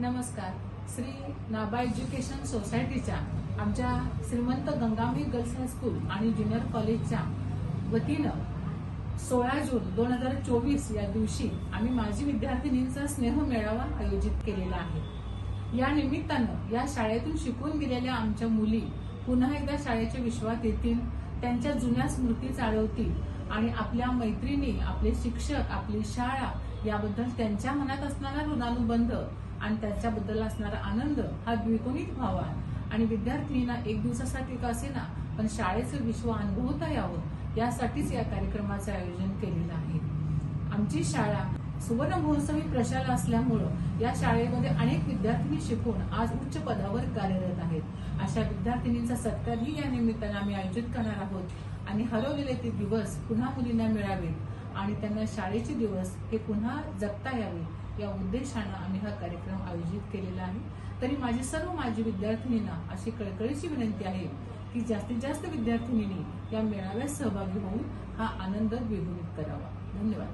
नमस्कार. श्री नाबा एज्युकेशन सोसायटीच्या आमच्या श्रीमंत गंगामी गर्ल्स हायस्कूल आणि ज्युनियर कॉलेजच्या वतीनं सोळा जून दोन हजार चोवीस या दिवशी आम्ही माजी विद्यार्थिनींचा स्नेह मेळावा आयोजित केलेला आहे. या निमित्तानं या शाळेतून शिकून गेलेल्या आमच्या मुली पुन्हा एकदा शाळेच्या विश्वात येतील त्यांच्या जुन्या स्मृती चालवतील आणि आपल्या मैत्रिणी आपले शिक्षक आपली शाळा याबद्दल त्यांच्या मनात असणारा ऋणानुबंध आणि त्याच्याबद्दल असणारा आनंद हा द्विगुणित व्हावा आणि विद्यार्थिनींना एक दिवसासाठी का असेना पण शाळेचं विश्व अनुभवता यावं यासाठीच या कार्यक्रमाचं आयोजन केलेलं आहे. आमची शाळा सुवर्ण महोत्सवी प्रशाला असल्यामुळं या शाळेमध्ये अनेक विद्यार्थिनी शिकून आज उच्च पदावर कार्यरत आहेत. अशा विद्यार्थिनींचा सत्कारही या निमित्तानं आम्ही आयोजित करणार आहोत. आणि हरवलेले ते दिवस पुन्हा मुलींना मिळावेत. आणि त्यांना शाळेचे दिवस हे पुन्हा जगता यावे या उद्देशानं आम्ही हा कार्यक्रम आयोजित केलेला आहे. तरी माझी सर्व माझी विद्यार्थिनींना अशी कळकळीची विनंती आहे की जास्तीत जास्त विद्यार्थिनींनी या मेळाव्यात सहभागी होऊन हा आनंद द्विगुणित करावा. धन्यवाद.